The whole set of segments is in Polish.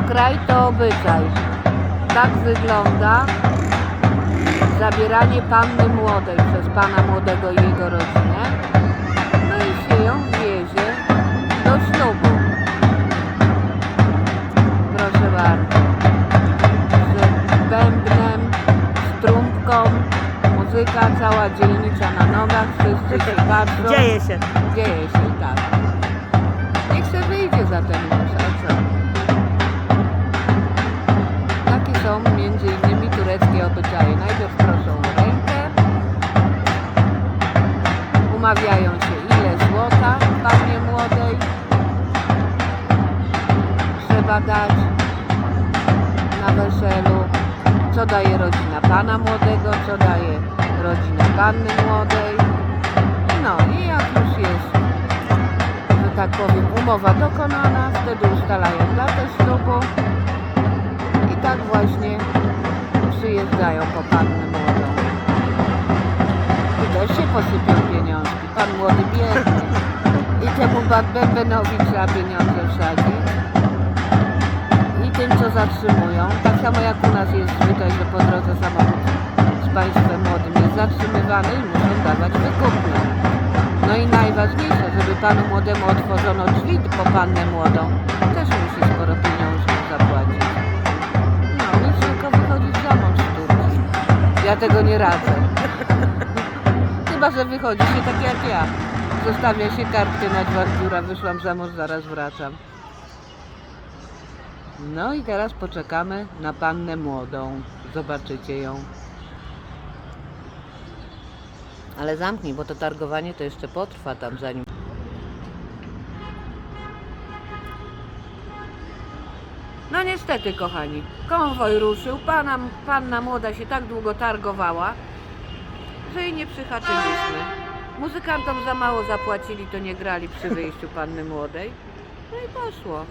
to kraj, to obyczaj. Tak wygląda zabieranie panny młodej przez pana młodego i jego rodzinę. No i się ją wiezie do ślubu. Proszę bardzo. Z bębnem, z trąbką, muzyka, cała dzielnica na nogach, wszyscy się patrzą. Dzieje się. Dzieje się, umawiają się ile złota pannie młodej trzeba dać na weselu, co daje rodzina pana młodego, co daje rodzina panny młodej. No i jak już jest, że tak powiem, umowa dokonana, wtedy ustalają datę ślubu i tak właśnie przyjeżdżają po pannę młodą. I też się posypią pieniążki. Młody biedny. I temu Bad Bębenowi trzeba pieniądze wsadzić. I tym, co zatrzymują. Tak samo jak u nas jest zwyczaj, że po drodze samochód z państwem młodym jest zatrzymywany i muszą dawać wykupne. No i najważniejsze, żeby panu młodemu otworzono drzwi po pannę młodą, też musi sporo pieniążków zapłacić. No, nic tylko wychodzić za mąż. Ja tego nie radzę. Chyba, że wychodzi się tak jak ja. Zostawia się kartkę na dwa wyszłam za mąż, zaraz wracam. No i teraz poczekamy na pannę młodą. Zobaczycie ją. Ale zamknij, bo to targowanie to jeszcze potrwa tam zanim. No niestety, kochani, konwoj ruszył. Pana, panna młoda się tak długo targowała, że jej nie przyhaczyliśmy. Muzykantom za mało zapłacili, to nie grali przy wyjściu panny młodej. No i poszło.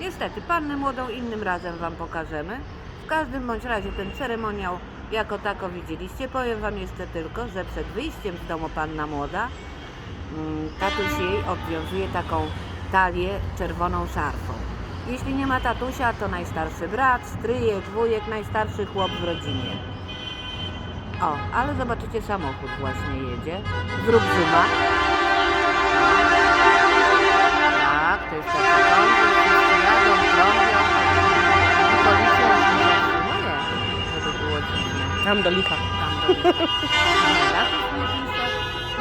Niestety, pannę młodą innym razem Wam pokażemy. W każdym bądź razie ten ceremoniał jako tako widzieliście. Powiem Wam jeszcze tylko, że przed wyjściem z domu panna młoda mm, tatuś jej obwiązuje taką talię czerwoną szarfą. Jeśli nie ma tatusia, to najstarszy brat, stryjek, wujek, najstarszy chłop w rodzinie. O, ale zobaczycie, samochód właśnie jedzie. Zrób zooma. Tak, to jest konwój, wszyscy jadą, trąbią. I policja już nie zatrzymuje, żeby było dziwnie. Tam do licha. Tam do Tatuś nie pisze.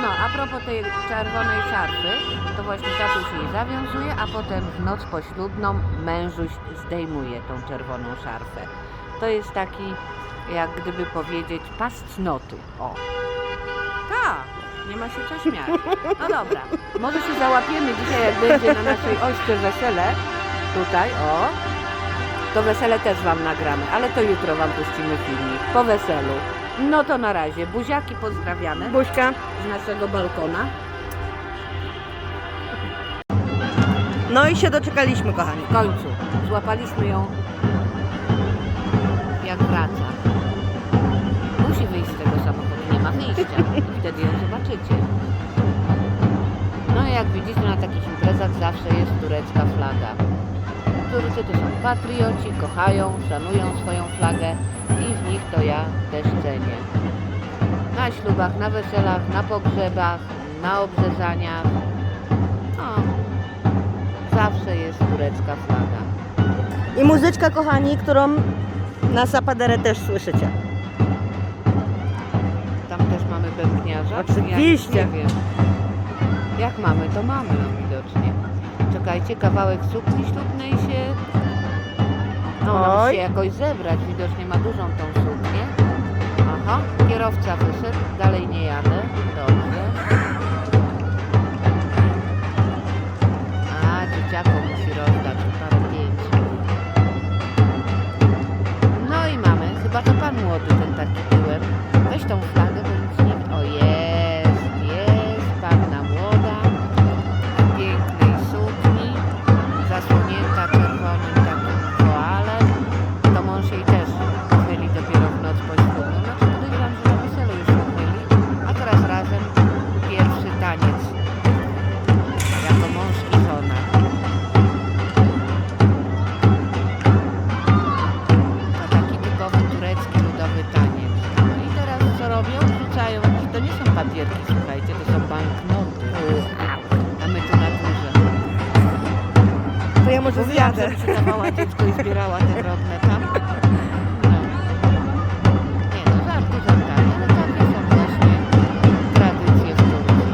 No, a propos tej czerwonej szarfy, to właśnie tatuś jej zawiązuje, a potem w noc poślubną mężuś zdejmuje tą czerwoną szarfę. To jest taki, jak gdyby powiedzieć, pas cnoty. O. Tak, nie ma się co śmiać. No dobra, może się załapiemy dzisiaj, jak będzie na naszej ośce wesele. Tutaj, o. To wesele też Wam nagramy, ale to jutro Wam puścimy filmik po weselu. No to na razie. Buziaki pozdrawiane Buźka. z naszego balkona. No i się doczekaliśmy, kochani. W końcu złapaliśmy ją jak wraca. I wtedy ją zobaczycie. No i jak widzicie na takich imprezach zawsze jest turecka flaga. Turcy to są patrioci, kochają, szanują swoją flagę i w nich to ja też cenię. Na ślubach, na weselach, na pogrzebach, na obrzezaniach. O, zawsze jest turecka flaga. I muzyczka, kochani, którą na Sapaderę też słyszycie. Mamy bębniarza? Oczywiście. Ja nie wiem. Jak mamy, to mamy widocznie. Czekajcie, kawałek sukni ślubnej się... No, ona musi się jakoś zebrać. Widocznie ma dużą tą suknię. Aha, kierowca wyszedł. Dalej nie jadę. Dobrze. A, dzieciakom musi rozdać parę pięć. No i mamy, chyba to pan młody ten taki Mówiłam, zjadę. że przydawała dziecko i zbierała te drobne tam. No. Nie no, żarty żartami, ale takie są właśnie tradycje w Turcji.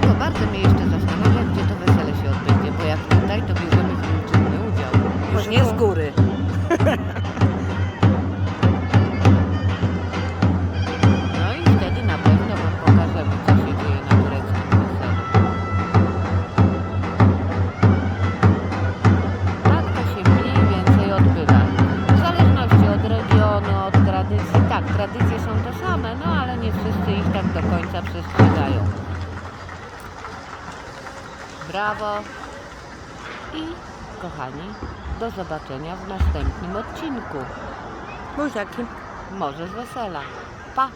Tylko bardzo mnie jeszcze zastanawia, gdzie to wesele się odbędzie, bo jak tutaj, to bierzemy w nim czynny udział. Już nie z góry. Brawo i kochani, do zobaczenia w następnym odcinku. Buziaki. Może z wesela. Pa!